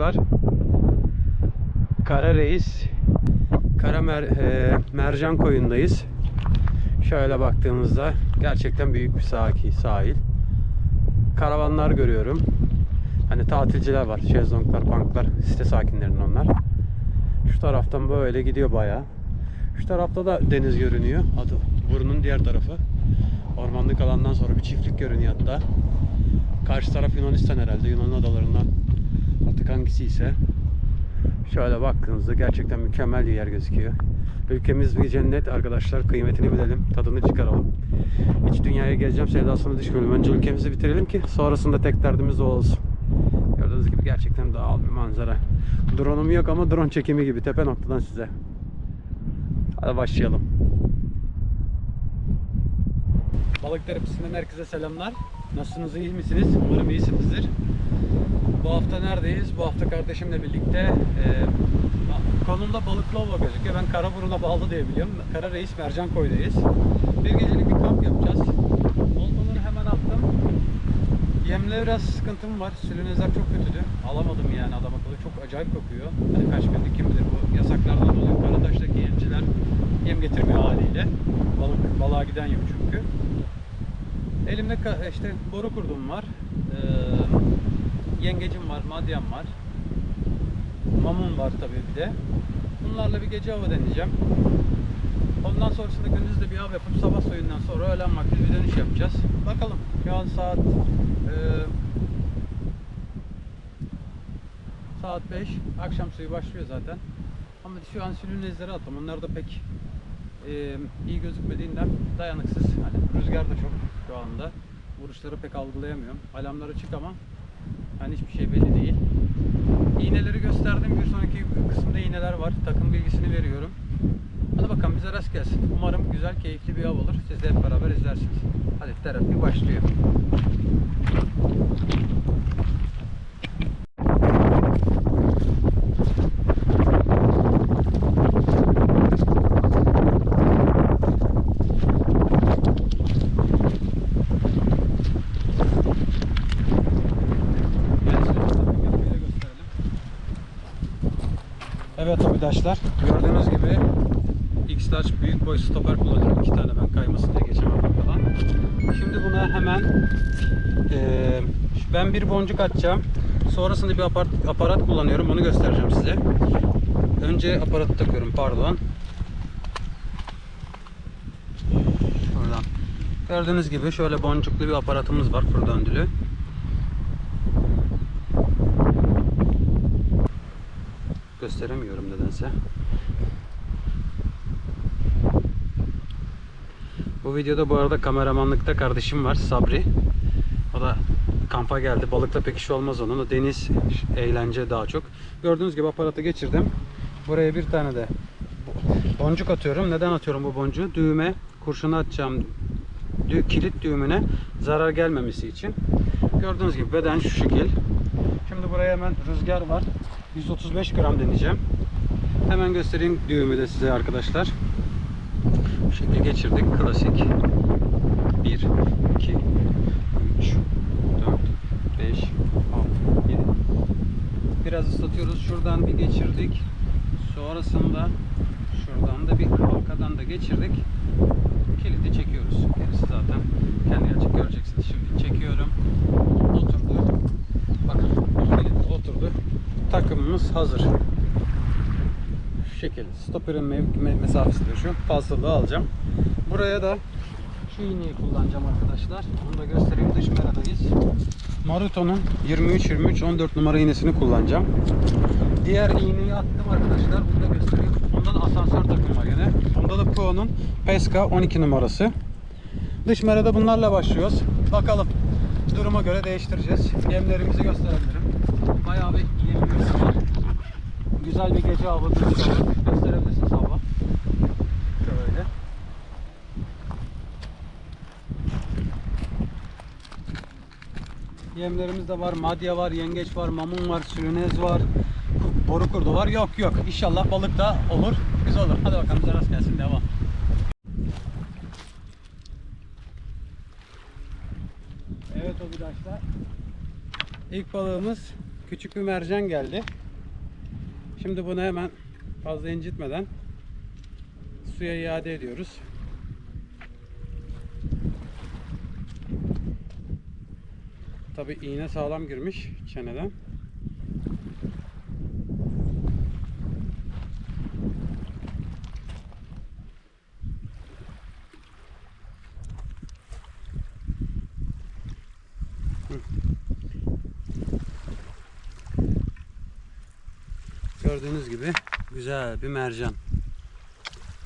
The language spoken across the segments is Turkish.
arkadaşlar. Kara Reis Kara Mer e, Mercan koyundayız. Şöyle baktığımızda gerçekten büyük bir sahil, sahil. Karavanlar görüyorum. Hani tatilciler var. Şezlonglar, banklar, site sakinlerinin onlar. Şu taraftan böyle gidiyor bayağı. Şu tarafta da deniz görünüyor. Adı burnun diğer tarafı. Ormanlık alandan sonra bir çiftlik görünüyor hatta. Karşı taraf Yunanistan herhalde. Yunan adalarından artık hangisi ise. Şöyle baktığınızda gerçekten mükemmel bir yer gözüküyor. Ülkemiz bir cennet arkadaşlar. Kıymetini bilelim. Tadını çıkaralım. İç dünyaya geleceğim sevdasını düşmeyelim. Önce ülkemizi bitirelim ki sonrasında tek derdimiz o olsun. Gördüğünüz gibi gerçekten doğal bir manzara. Drone'um yok ama drone çekimi gibi tepe noktadan size. Hadi başlayalım. Balık terapisinden herkese selamlar. Nasılsınız, iyi misiniz? Umarım iyisinizdir. Bu hafta neredeyiz? Bu hafta kardeşimle birlikte e, konumda balıklı ova gözüküyor. Ben Karaburun'a bağlı diye biliyorum. Kara Reis Mercan Koy'dayız. Bir gecelik bir kamp yapacağız. Oltaları hemen attım. Yemle biraz sıkıntım var. Sülünezler çok kötüydü. Alamadım yani adam akıllı. Çok acayip kokuyor. Hani kaç gündür kim bilir bu yasaklardan dolayı Karataş'taki yemciler yem getirmiyor haliyle. Balık balığa giden yok çünkü. Elimde işte boru kurdum var. Yengecim var, madyam var. Mamun var tabii bir de. Bunlarla bir gece hava deneyeceğim. Ondan sonrasında gündüz de bir av yapıp sabah soyundan sonra öğlen vakti bir dönüş yapacağız. Bakalım. Şu an saat e, saat 5. Akşam suyu başlıyor zaten. Ama şu an sülünezleri attım. Onlar da pek e, iyi gözükmediğinden dayanıksız. Hani rüzgar da çok şu anda. Vuruşları pek algılayamıyorum. Alarmlar açık ama hani hiçbir şey belli değil. İğneleri gösterdim. Bir sonraki kısımda iğneler var. Takım bilgisini veriyorum. Hadi bakalım bize rast gelsin. Umarım güzel, keyifli bir av olur. Siz de hep beraber izlersiniz. Hadi terapi başlıyor. Gelin size takım bilgileri gösterelim. Evet arkadaşlar gördüğünüz gibi X-Large büyük boy stoper kullanıyorum. iki tane ben kaymasın diye geçemem falan. Şimdi buna hemen eee, ben bir boncuk atacağım. Sonrasında bir aparat, aparat kullanıyorum. Onu göstereceğim size. Önce aparatı takıyorum pardon. Şuradan. Gördüğünüz gibi şöyle boncuklu bir aparatımız var fır döndülü. Gösteremiyorum nedense. Bu videoda bu arada kameramanlıkta kardeşim var Sabri. O da kampa geldi. Balıkla pek iş olmaz onun. O deniz eğlence daha çok. Gördüğünüz gibi aparatı geçirdim. Buraya bir tane de boncuk atıyorum. Neden atıyorum bu boncuğu? Düğme, kurşunu atacağım dü- kilit düğümüne zarar gelmemesi için. Gördüğünüz gibi beden şu şekil. Şimdi buraya hemen rüzgar var. 135 gram deneyeceğim. Hemen göstereyim düğümü de size arkadaşlar. Bu şekilde geçirdik. Klasik. 1, 2, 3, 4, 5, 6, 7. Biraz ıslatıyoruz. Şuradan bir geçirdik. Sonrasında şuradan da bir halkadan da geçirdik. Kilidi çekiyoruz. Gerisi zaten kendi açık göreceksiniz. Şimdi çekiyorum. Oturdu. Bakın oturdu. Takımımız hazır. Şu şekilde. Stoperin me- mesafesi de şu. Fazlalığı alacağım. Buraya da şu iğneyi kullanacağım arkadaşlar. Onu da göstereyim. Dış meradayız. Maruto'nun 23-23 14 numara iğnesini kullanacağım. Diğer iğneyi attım arkadaşlar. Bunu da göstereyim. Onda da asansör takım var yine. Onda da Puo'nun Pesca 12 numarası. Dış merada bunlarla başlıyoruz. Bakalım. Duruma göre değiştireceğiz. Yemlerimizi gösterebilirim. Bayağı bir var. Güzel bir gece gözüküyor. Gösterebilirsiniz hava. Şöyle. Yemlerimiz de var. Madya var, yengeç var, mamun var, sürünez var. Boru kurdu var. Yok yok. İnşallah balık da olur. Güzel olur. Hadi bakalım bize rast gelsin. Devam. Evet arkadaşlar. İlk balığımız küçük bir mercan geldi. Şimdi bunu hemen fazla incitmeden suya iade ediyoruz. Tabi iğne sağlam girmiş çeneden. Gördüğünüz gibi güzel bir mercan.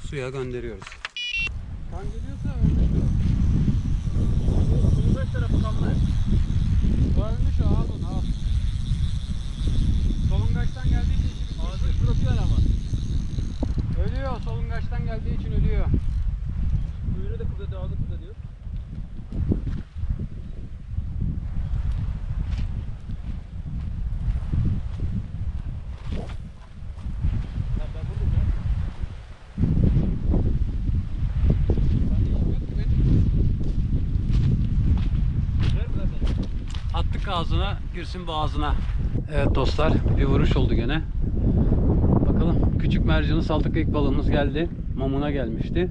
Suya gönderiyoruz. Kan geliyorsa ölmüş o. Solungaç tarafı kanlı. Ölmüş o al onu al. Solungaçtan geldiği için şimdi Ağzı fırlatıyor ama. ölüyor. Solungaçtan geldiği için ölüyor. Kuyruğu da kıpırdıyor, ağzı kıpırdıyor. Ya ben buldum ya. Ben işim yok ki benim. Ver mi lan sen? Attık ağzına, boğazına. Evet dostlar, bir vuruş oldu gene. Bakalım, küçük mercanı saldık ilk balığımız geldi. Mamuna gelmişti.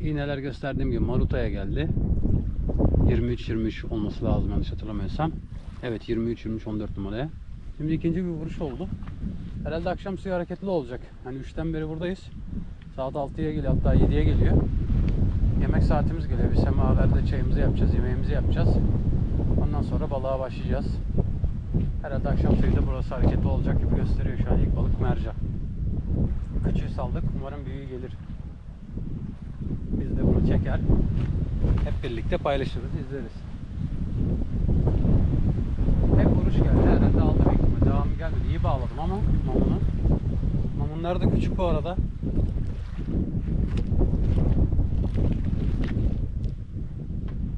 İğneler gösterdiğim gibi Maruta'ya geldi. 23-23 olması lazım yanlış hatırlamıyorsam. Evet 23-23-14 numaraya. Şimdi ikinci bir vuruş oldu. Herhalde akşam suyu hareketli olacak. Hani 3'ten beri buradayız. Saat 6'ya geliyor hatta 7'ye geliyor. Yemek saatimiz geliyor. Bir semaverde çayımızı yapacağız, yemeğimizi yapacağız. Ondan sonra balığa başlayacağız. Herhalde akşam suyu da burası hareketli olacak gibi gösteriyor şu an. İlk balık mercan. Küçüğü saldık. Umarım büyüğü gelir. Biz de bunu çeker. Hep birlikte paylaşırız, izleriz. Hep vuruş geldi. Herhalde aldı büyük. Devamı gelmedi. İyi bağladım ama mamunu. Mamunlar da küçük bu arada.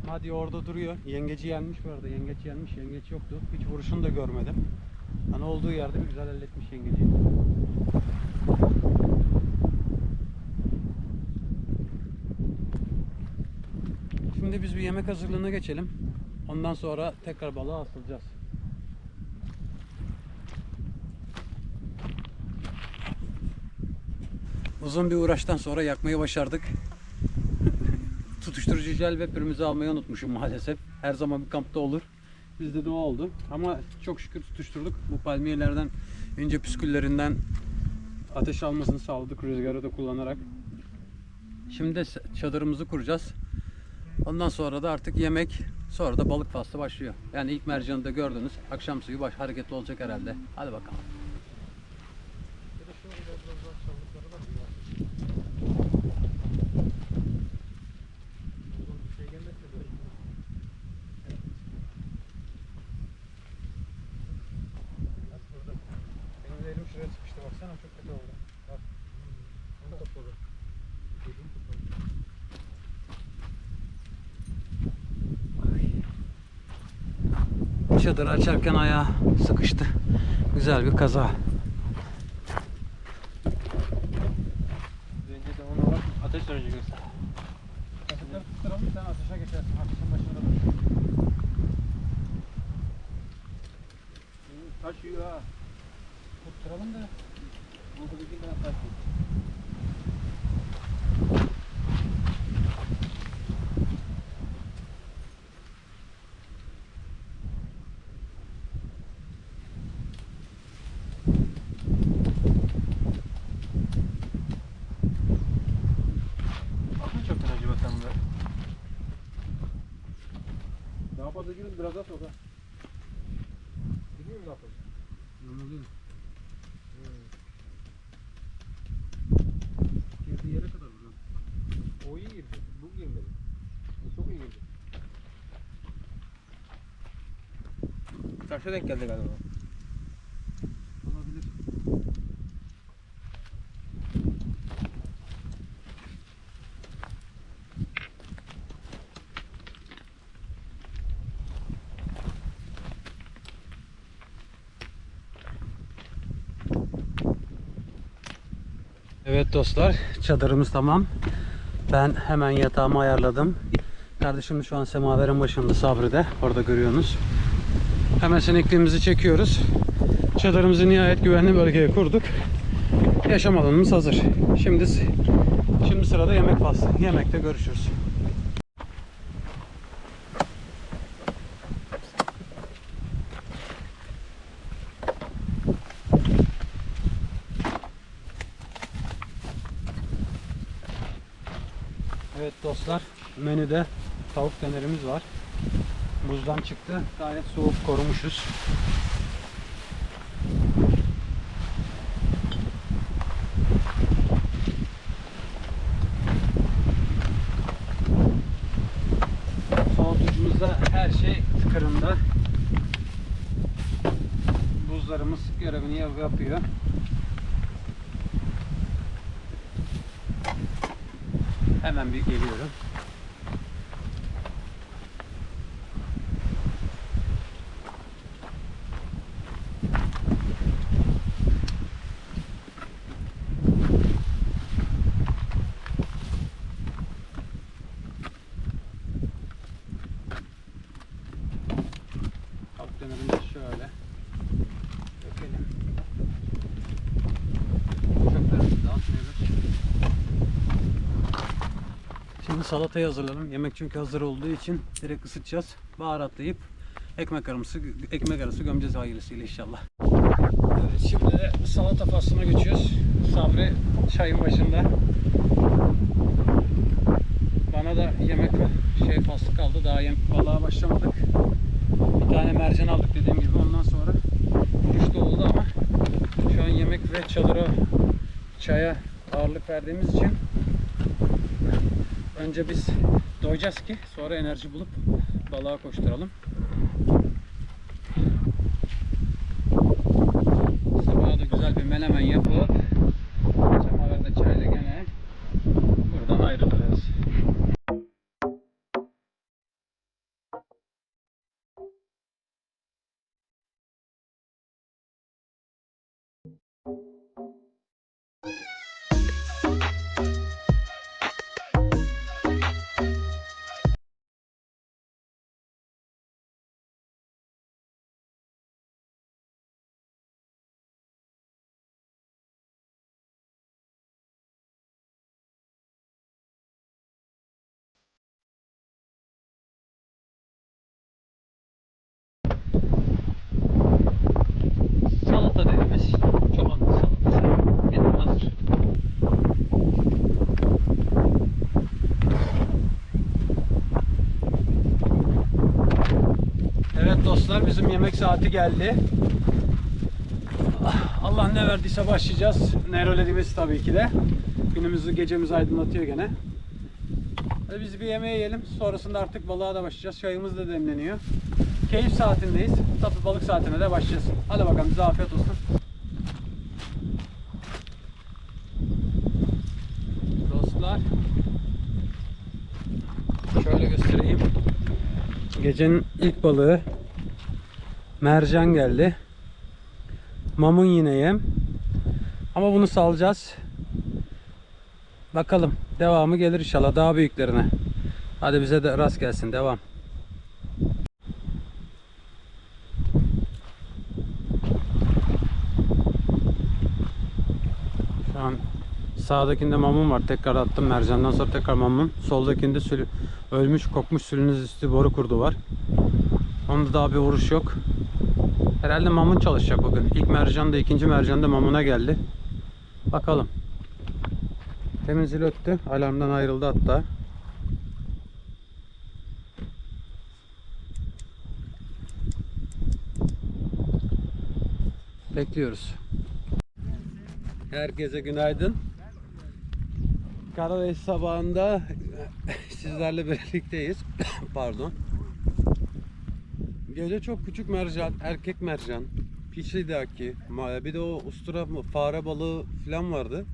Hadi orada duruyor. Yengeci yenmiş bu arada. Yengeç yenmiş. Yengeç yoktu. Hiç vuruşunu da görmedim. Hani olduğu yerde bir güzel halletmiş yengeci. Şimdi biz bir yemek hazırlığına geçelim. Ondan sonra tekrar balığa asılacağız. Uzun bir uğraştan sonra yakmayı başardık. Tutuşturucu jel ve pürümüzü almayı unutmuşum maalesef. Her zaman bir kampta olur. Bizde de o oldu. Ama çok şükür tutuşturduk. Bu palmiyelerden ince püsküllerinden ateş almasını sağladık rüzgarı da kullanarak. Şimdi çadırımızı kuracağız. Ondan sonra da artık yemek, sonra da balık faslı başlıyor. Yani ilk mercanı da gördünüz. Akşam suyu baş hareketli olacak herhalde. Hadi bakalım. Şey gelmezse böyle. Bak burada. Benim de elim şuraya sıkıştı baksana çok kötü oldu. Bak. Onu kapalı. Dediğim kapalı. Çadır açarken ayağı sıkıştı. Güzel bir kaza. Önce de ona bak. Ateş sönecek yoksa. Kaşıkları tutturalım sen ateşe geçersin. Ateşin başında dur. Taşıyor ha. Tutturalım da. Burada bir tane taşıyor. Akıl çöktün acaba sen bunları? Daha fazla girin biraz daha sok ha. Biliyor musun ne yapalım? Anladım. Girdiği yere kadar buradan. O iyi girdi. Bu girmedi. Bu çok iyi girdi. Taşa denk geldi galiba. Olabilir. Evet dostlar, çadırımız tamam. Ben hemen yatağımı ayarladım. Kardeşim şu an semaverin başında Sabri'de. Orada görüyorsunuz. Hemen sinekliğimizi çekiyoruz. Çadırımızı nihayet güvenli bölgeye kurduk. Yaşam alanımız hazır. Şimdi şimdi sırada yemek faslı. Yemekte görüşürüz. Evet dostlar, menüde tavuk dönerimiz var. Buzdan çıktı. Gayet soğuk korumuşuz. Soğutucumuzda her şey tıkırında. Buzlarımız görevini yap- yapıyor. Hemen bir geliyorum. Tavuk dönerini de şöyle dökelim. Çöplerimizi de atmıyoruz. Şimdi salatayı hazırlayalım. Yemek çünkü hazır olduğu için direkt ısıtacağız. Baharatlayıp ekmek arası ekmek arası gömeceğiz hayırlısıyla inşallah. Evet, şimdi de salata faslına geçiyoruz. Sabri çayın başında. Bana da yemek şey faslı kaldı. Daha yem balığa başlamadık. Bir tane mercan aldık dediğim gibi. Ondan sonra kuruş da oldu ama şu an yemek ve çadıra çaya ağırlık verdiğimiz için önce biz doyacağız ki sonra enerji bulup balığa koşturalım. Bizim yemek saati geldi. Ah, Allah ne verdiyse başlayacağız. Nerolediğimiz tabii ki de. Günümüzü gecemizi aydınlatıyor gene. Hadi biz bir yemeğe yiyelim. Sonrasında artık balığa da başlayacağız. Çayımız da demleniyor. Keyif saatindeyiz. Tatlı balık saatine de başlayacağız. Hadi bakalım bize afiyet olsun. Dostlar. Şöyle göstereyim. Gecenin ilk balığı mercan geldi. Mamun yine yem. Ama bunu salacağız. Bakalım. Devamı gelir inşallah daha büyüklerine. Hadi bize de rast gelsin. Devam. Şu an sağdakinde mamun var. Tekrar attım mercandan sonra tekrar mamun. Soldakinde sülü, ölmüş kokmuş sülünüz üstü boru kurdu var. Onda daha bir vuruş yok. Herhalde mamun çalışacak bugün. İlk mercan da ikinci mercan da mamuna geldi. Bakalım. Temiz zil öttü. Alarmdan ayrıldı hatta. Bekliyoruz. Herkese günaydın. Karadeş sabahında sizlerle birlikteyiz. Pardon. Gece çok küçük mercan, erkek mercan, piçlidaki, ma- bir de o ustura fare balığı falan vardı.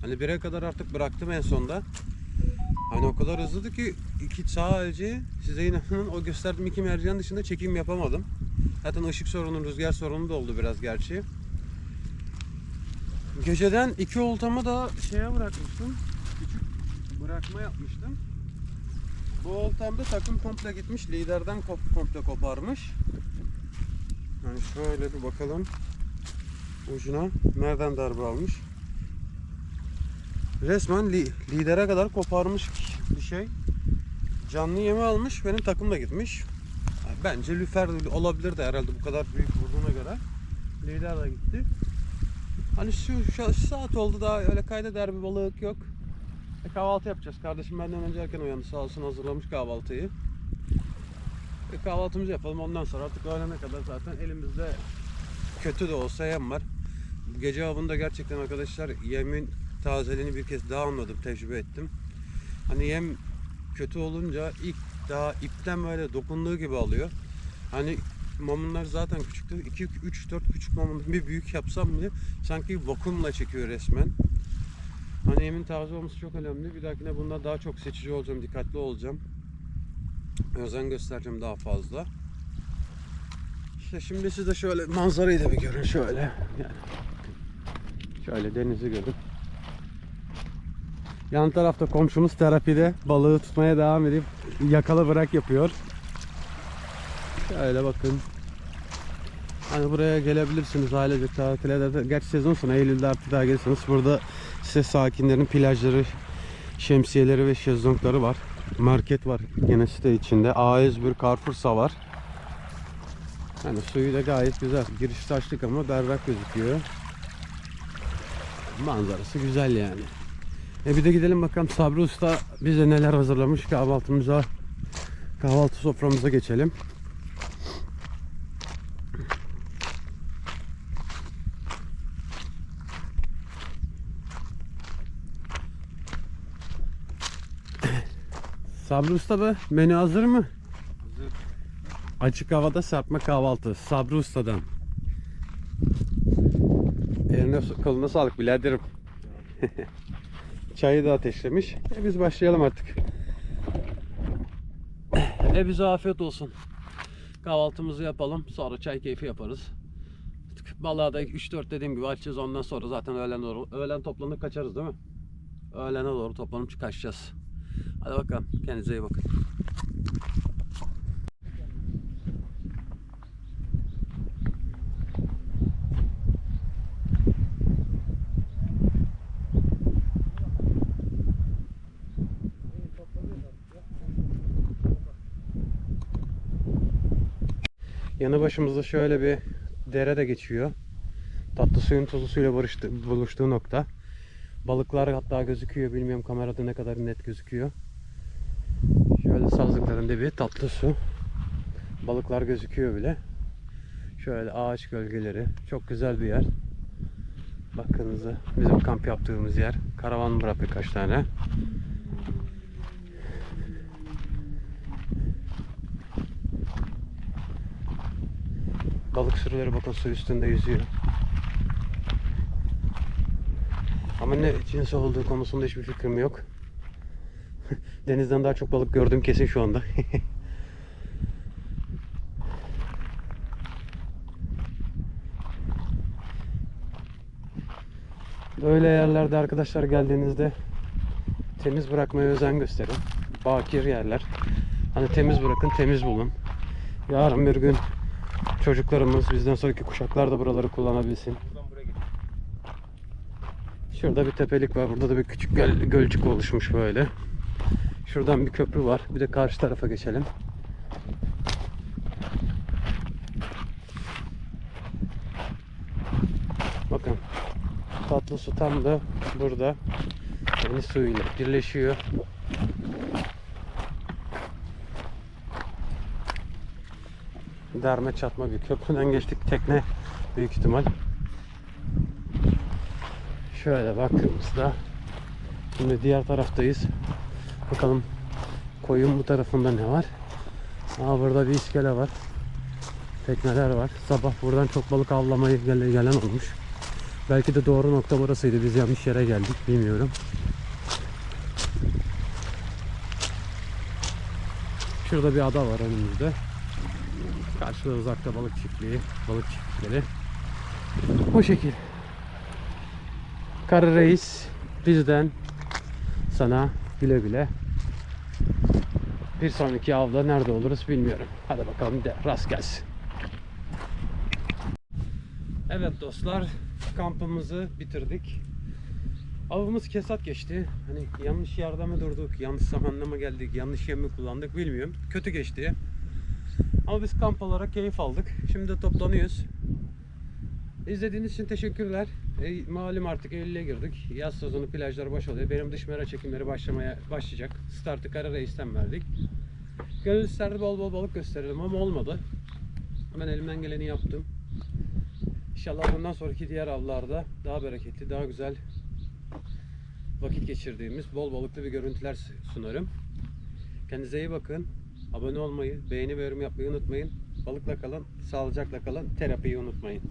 Hani bire kadar artık bıraktım en sonda. Hani o kadar hızlıydı ki iki sadece size inanın o gösterdiğim iki mercan dışında çekim yapamadım. Zaten ışık sorunu, rüzgar sorunu da oldu biraz gerçi. Geceden iki oltamı da şeye bırakmıştım. Küçük bırakma yapmıştım. Bu oltamda takım komple gitmiş. Liderden kop komple koparmış. Yani şöyle bir bakalım ucuna nereden darbe almış. Resmen li- lidere kadar koparmış bir şey. Canlı yeme almış. Benim takım da gitmiş. Bence lüfer olabilir de herhalde bu kadar büyük vurduğuna göre. Lider de gitti. Hani şu, şu saat oldu daha öyle kayda der bir balık yok. E, kahvaltı yapacağız. Kardeşim benden önce erken uyandı sağ olsun hazırlamış kahvaltıyı. E, kahvaltımızı yapalım ondan sonra artık öğlene kadar zaten elimizde kötü de olsa yem var. Gece avında gerçekten arkadaşlar yemin tazeliğini bir kez daha anladım, tecrübe ettim. Hani yem kötü olunca ilk daha ipten böyle dokunduğu gibi alıyor. Hani mamunlar zaten küçüktü. 2 3 4 küçük mamun bir büyük yapsam bile sanki vakumla çekiyor resmen. Hani yemin taze olması çok önemli. Bir dahakine bunda daha çok seçici olacağım, dikkatli olacağım. Özen göstereceğim daha fazla. İşte şimdi siz de şöyle manzarayı da bir görün şöyle. Yani şöyle denizi görün. Yan tarafta komşumuz terapide balığı tutmaya devam edip yakala bırak yapıyor. Şöyle bakın. Hani buraya gelebilirsiniz ailecek tatile de. Gerçi sezon sonu Eylül'de artık daha gelirsiniz. Burada size sakinlerin plajları, şemsiyeleri ve şezlongları var. Market var yine site içinde. A101 Carrefour'sa var. Hani suyu da gayet güzel. Giriş taşlık ama berrak gözüküyor. Manzarası güzel yani. E bir de gidelim bakalım Sabri Usta bize neler hazırlamış kahvaltımıza. Kahvaltı soframıza geçelim. Sabri Usta be menü hazır mı? Hazır. Açık havada serpme kahvaltı Sabri Usta'dan. Eline koluna sağlık biraderim. Çayı da ateşlemiş. E biz başlayalım artık. E bize afiyet olsun. Kahvaltımızı yapalım. Sonra çay keyfi yaparız. Balığa da 3-4 dediğim gibi açacağız. Ondan sonra zaten öğlen doğru. Öğlen toplanıp kaçarız değil mi? Öğlene doğru toplanıp kaçacağız. Hadi bakalım. Kendinize iyi bakın. Yanı başımızda şöyle bir dere de geçiyor. Tatlı suyun tuzlu suyla buluştuğu nokta. Balıklar hatta gözüküyor. Bilmiyorum kamerada ne kadar net gözüküyor. Şöyle sazlıkların dibi tatlı su. Balıklar gözüküyor bile. Şöyle ağaç gölgeleri. Çok güzel bir yer. Bakınıza bizim kamp yaptığımız yer. Karavan bırak birkaç tane. Balık sürüleri bakın su üstünde yüzüyor. Ama ne cins olduğu konusunda hiçbir fikrim yok. Denizden daha çok balık gördüm kesin şu anda. Böyle yerlerde arkadaşlar geldiğinizde temiz bırakmaya özen gösterin. Bakir yerler. Hani temiz bırakın, temiz bulun. Yarın bir gün çocuklarımız, bizden sonraki kuşaklar da buraları kullanabilsin. Şurada bir tepelik var. Burada da bir küçük göl, gölcük oluşmuş böyle. Şuradan bir köprü var. Bir de karşı tarafa geçelim. Bakın. Tatlı su tam da burada. Deniz suyuyla birleşiyor. Derme çatma bir köprüden geçtik. Tekne büyük ihtimal. Şöyle baktığımızda şimdi diğer taraftayız. Bakalım koyun bu tarafında ne var? Aa burada bir iskele var. Tekneler var. Sabah buradan çok balık avlamaya gel- gelen olmuş. Belki de doğru nokta burasıydı. Biz yanlış yere geldik. Bilmiyorum. Şurada bir ada var önümüzde. Karşıda uzakta balık çiftliği, balık çiftlikleri. Bu şekil. Karı Reis bizden sana güle güle. Bir sonraki avda nerede oluruz bilmiyorum. Hadi bakalım de rast gelsin. Evet dostlar, kampımızı bitirdik. Avımız kesat geçti. Hani yanlış yerde mi durduk, yanlış zamanda mı geldik, yanlış yem mi kullandık bilmiyorum. Kötü geçti. Ama biz kamp olarak keyif aldık. Şimdi toplanıyoruz. İzlediğiniz için teşekkürler. E, malum artık Eylül'e girdik. Yaz sezonu plajlar boş. Benim dış mera çekimleri başlamaya başlayacak. Startı Kara Reis'ten verdik. Gönül isterdi bol bol balık gösterelim ama olmadı. Ben elimden geleni yaptım. İnşallah bundan sonraki diğer avlarda daha bereketli, daha güzel vakit geçirdiğimiz bol balıklı bir görüntüler sunarım. Kendinize iyi bakın. Abone olmayı, beğeni ve yorum yapmayı unutmayın. Balıkla kalın, sağlıcakla kalın, terapiyi unutmayın.